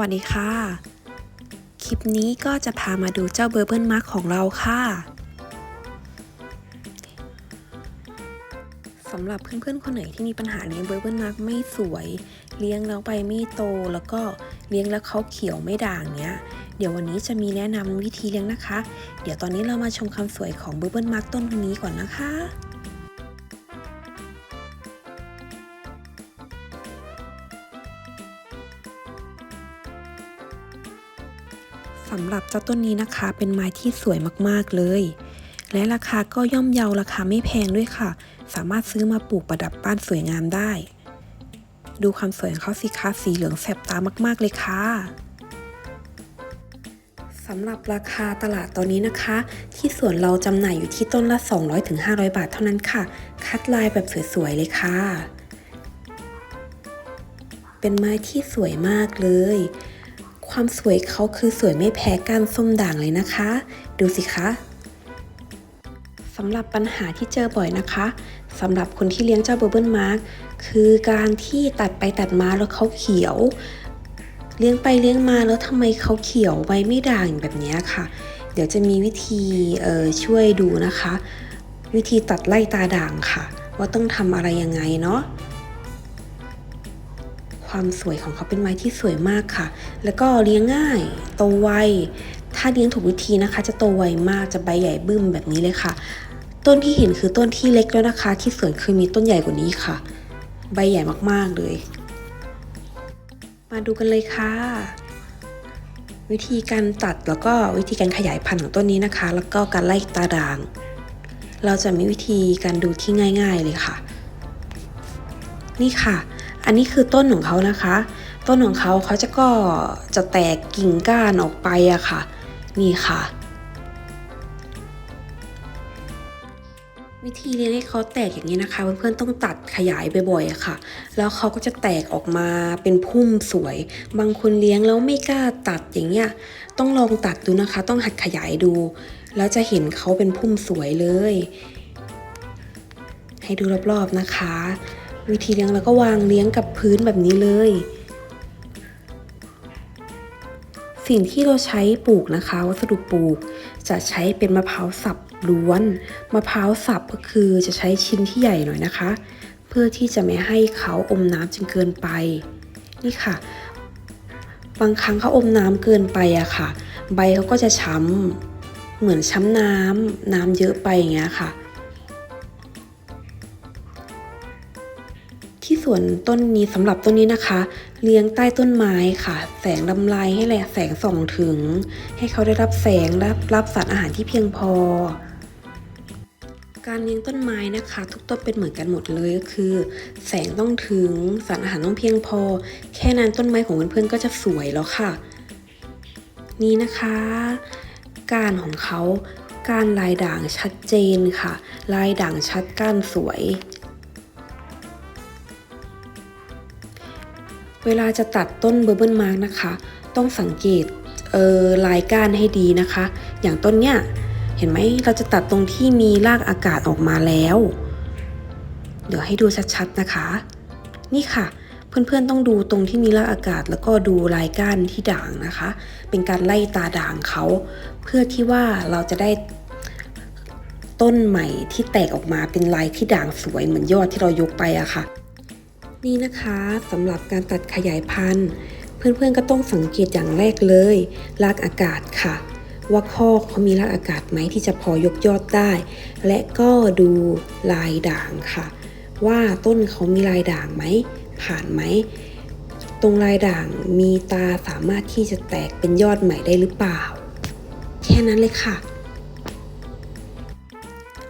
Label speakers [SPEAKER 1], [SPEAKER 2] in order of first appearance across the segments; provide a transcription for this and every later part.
[SPEAKER 1] วัสดีค่ะ คลิปนี้ก็จะพามาดูเจ้าเบอร์เบิลมาร์กของเราค่ะสำหรับเพื่อนๆคนไหนที่มีปัญหาเลี้ยงเบอร์เบิลมาร์กไม่สวย เลี้ยงแล้วใบไม่โตแล้วก็เลี้ยงแล้วเขาเขียวไม่ด่างเนี้ย เดี๋ยววันนี้จะมีแนะนำวิธีเลี้ยงนะคะ เดี๋ยวตอนนี้เรามาชมความสวยของเบอร์เบิลมาร์กต้นนี้ก่อนนะคะ สำหรับเจ้าต้นนี้นะคะ เป็นไม้ที่สวยมากๆเลย และราคาก็ย่อมเยาราคาไม่แพงด้วยค่ะ สามารถซื้อมาปลูกประดับบ้านสวยงามได้ ดูความสวยของเขาสิคะสีเหลืองแสบตามากๆเลยค่ะสำหรับราคาตลาดตอนนี้นะคะ ที่สวนเราจำหน่ายอยู่ที่ต้นละ 200-500 บาทเท่านั้นค่ะ คัดลายแบบสวยๆเลยค่ะ เป็นไม้ที่สวยมากเลย ความสวยเขาคือสวยไม่แพ้กานส้มด่างเลยนะคะ ดูสิคะสำหรับปัญหาที่เจอบ่อยนะคะสำหรับคนที่เลี้ยงเจ้าเบอร์เบิลมาร์กคือการที่ตัดไปตัดมาแล้วเขาเขียว เลี้ยงไปเลี้ยงมาแล้วทำไมเขาเขียวใบไม่ด่างแบบนี้ค่ะ เดี๋ยวจะมีวิธีช่วยดูนะคะ วิธีตัดไล่ตาด่างค่ะ ว่าต้องทำอะไรยังไงเนาะ ความสวยของเขาเป็นไม้ที่สวยมากค่ะ แล้วก็เลี้ยงง่าย โตไว ถ้าเลี้ยงถูกวิธีนะคะ จะโตไวมาก จะใบใหญ่บึ้มแบบนี้เลยค่ะ ต้นที่เห็นคือต้นที่เล็กแล้วนะคะ ที่สวนเคยมีต้นใหญ่กว่านี้ค่ะ ใบใหญ่มากๆเลย มาดูกันเลยค่ะ วิธีการตัดแล้วก็วิธีการขยายพันธุ์ของต้นนี้นะคะ แล้วก็การไล่ตาด่าง เราจะมีวิธีการดูที่ง่าย ๆเลยค่ะ นี่ค่ะ อันนี้คือต้นของเขานะคะ ต้นของเขาเขาจะก็จะแตกกิ่งก้านออกไปอะค่ะ นี่ค่ะ วิธีเลี้ยงให้เขาแตกอย่างนี้นะคะ เพื่อนๆต้องตัดขยายบ่อยๆค่ะ แล้วเขาก็จะแตกออกมาเป็นพุ่มสวย บางคนเลี้ยงแล้วไม่กล้าตัดอย่างเงี้ยต้องลองตัดดูนะคะ ต้องหัดขยายดู แล้วจะเห็นเขาเป็นพุ่มสวยเลย ให้ดูรอบๆนะคะ วิธีเลี้ยงแล้วก็วางเลี้ยงกับพื้นแบบนี้เลย สิ่งที่เราใช้ปลูกนะคะ วัสดุปลูก จะใช้เป็นมะพร้าวสับล้วนมะพร้าวสับก็คือจะใช้ชิ้นที่ใหญ่หน่อยนะคะ เพื่อที่จะไม่ให้เขาอมน้ำจนเกินไป นี่ค่ะ บางครั้งเขาอมน้ำเกินไปอะค่ะ ใบเขาก็จะช้ำเหมือนช้ำน้ำน้ำเยอะไปอย่างเงี้ยค่ะ ที่สวนต้นนี้สำหรับต้นนี้นะคะ เลี้ยงใต้ต้นไม้ค่ะ แสงลำไรให้แหละแสงส่องถึง ให้เขาได้รับแสงรับรับสารอาหารที่เพียงพอ การเลี้ยงต้นไม้นะคะ ทุกต้นเป็นเหมือนกันหมดเลยก็คือ แสงต้องถึงสารอาหารต้องเพียงพอ แค่นั้นต้นไม้ของเพื่อนๆก็จะสวยแล้วค่ะ นี่นะคะ การของเขาการลายด่างชัดเจนค่ะ ลายด่างชัดก้านสวย เวลาจะตัดต้นเบอร์เบิลมาร์กนะคะ ต้องสังเกตเออลายก้านให้ดีนะคะ อย่างต้นเนี้ยเห็นไหมเราจะตัดตรงที่มีรากอากาศออกมาแล้ว เดี๋ยวให้ดูชัดๆนะคะ นี่ค่ะ เพื่อนๆต้องดูตรงที่มีรากอากาศ แล้วก็ดูลายก้านที่ด่างนะคะ เป็นการไล่ตาด่างเขาเพื่อที่ว่าเราจะได้ต้นใหม่ที่แตกออกมาเป็นลายที่ด่างสวยเหมือนยอดที่เรายกไปอะค่ะ นี่นะคะสำหรับการตัดขยายพันธุ์ เพื่อนๆก็ต้องสังเกตอย่างแรกเลยรากอากาศค่ะ ว่าข้อเขามีรากอากาศไหมที่จะพอยกยอดได้ และก็ดูลายด่างค่ะ ว่าต้นเขามีลายด่างไหมผ่านไหมตรงลายด่างมีตาสามารถที่จะแตกเป็นยอดใหม่ได้หรือเปล่า แค่นั้นเลยค่ะ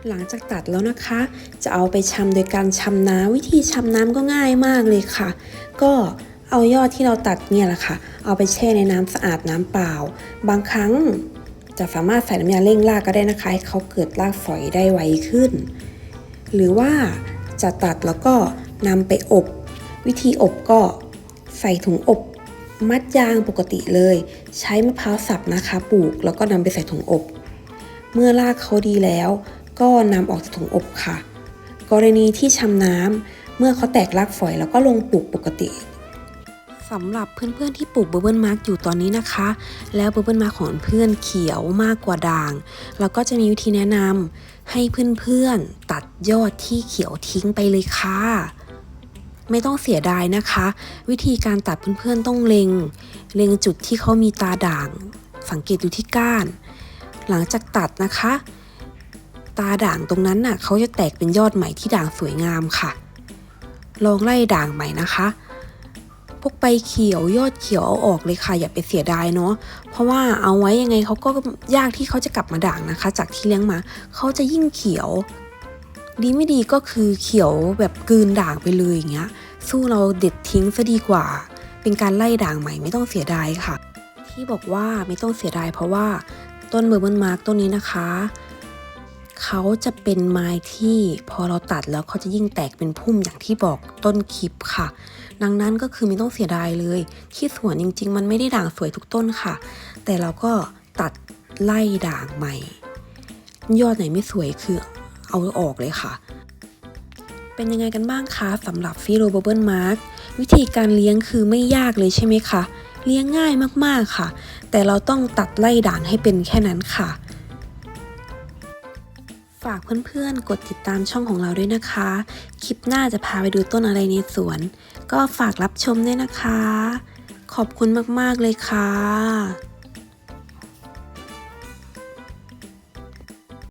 [SPEAKER 1] หลังจากตัดแล้วนะคะ จะเอาไปชำโดยการชำน้ำวิธีชำน้ำก็ง่ายมากเลยค่ะ ก็เอายอดที่เราตัดเนี่ยแหละค่ะ เอาไปแช่ในน้ำสะอาดน้ำเปล่า บางครั้งจะสามารถใส่น้ำยาเร่งรากก็ได้นะคะให้เขาเกิดรากฝอยได้ไวขึ้น หรือว่าจะตัดแล้วก็นำไปอบ วิธีอบก็ใส่ถุงอบมัดยางปกติเลย ใช้มะพร้าวสับนะคะ ปลูกแล้วก็นำไปใส่ถุงอบ เมื่อรากเขาดีแล้ว ก็นำออกจากถุงอบค่ะ กรณีที่ชำน้ำเมื่อเขาแตกรากฝอยแล้วก็ลงปลูกปกติสำหรับเพื่อนๆที่ปลูกเบอร์เบิลมาร์กอยู่ตอนนี้นะคะ แล้วเบอร์เบิลมาร์กของเพื่อนเขียวมากกว่าด่าง เราก็จะมีวิธีแนะนำให้เพื่อนๆตัดยอดที่เขียวทิ้งไปเลยค่ะไม่ต้องเสียดายนะคะ วิธีการตัดเพื่อนๆต้องเล็ง เล็งจุดที่เขามีตาด่าง สังเกตดูที่ก้าน หลังจากตัดนะคะาด่างตรงนั้นน่ะเขาจะแตกเป็นยอดใหม่ที่ด่างสวยงามค่ะ ลองไล่ด่างใหม่นะคะ พวกใบเขียวยอดเขียวเอาออกเลยค่ะอย่าไปเสียดายเนาะเพราะว่าเอาไว้ยังไงเขาก็ยากที่เขาจะกลับมาด่างนะคะ จากที่เลี้ยงมาเขาจะยิ่งเขียว ดีไม่ดีก็คือเขียวแบบกืนด่างไปเลยอย่างเงี้ย สู้เราเด็ดทิ้งซะดีกว่า เป็นการไล่ด่างใหม่ไม่ต้องเสียดายค่ะ ที่บอกว่าไม่ต้องเสียดายเพราะว่าต้นเบอร์เบิลมาร์กต้นนี้นะคะ เขาจะเป็นไม้ที่พอเราตัดแล้วเขาจะยิ่งแตกเป็นพุ่มอย่างที่บอกต้นคลิปค่ะ ดังนั้นก็คือไม่ต้องเสียดายเลย ที่สวนจริง ๆ มันไม่ได้ด่างสวยทุกต้นค่ะ แต่เราก็ตัดไล่ด่างใหม่ ยอดไหนไม่สวยคือเอาออกเลยค่ะ เป็นยังไงกันบ้างคะสำหรับฟิโลเบเบิลมาร์กวิธีการเลี้ยงคือไม่ยากเลยใช่ไหมคะ เลี้ยงง่ายมากๆค่ะ แต่เราต้องตัดไล่ด่างให้เป็นแค่นั้นค่ะ ฝากเพื่อนๆ กดติดตามช่องของเราด้วยนะคะ คลิปหน้าจะพาไปดูต้นอะไรในสวน ก็ฝากรับชมด้วยนะคะ ขอบคุณมากๆเลยค่ะ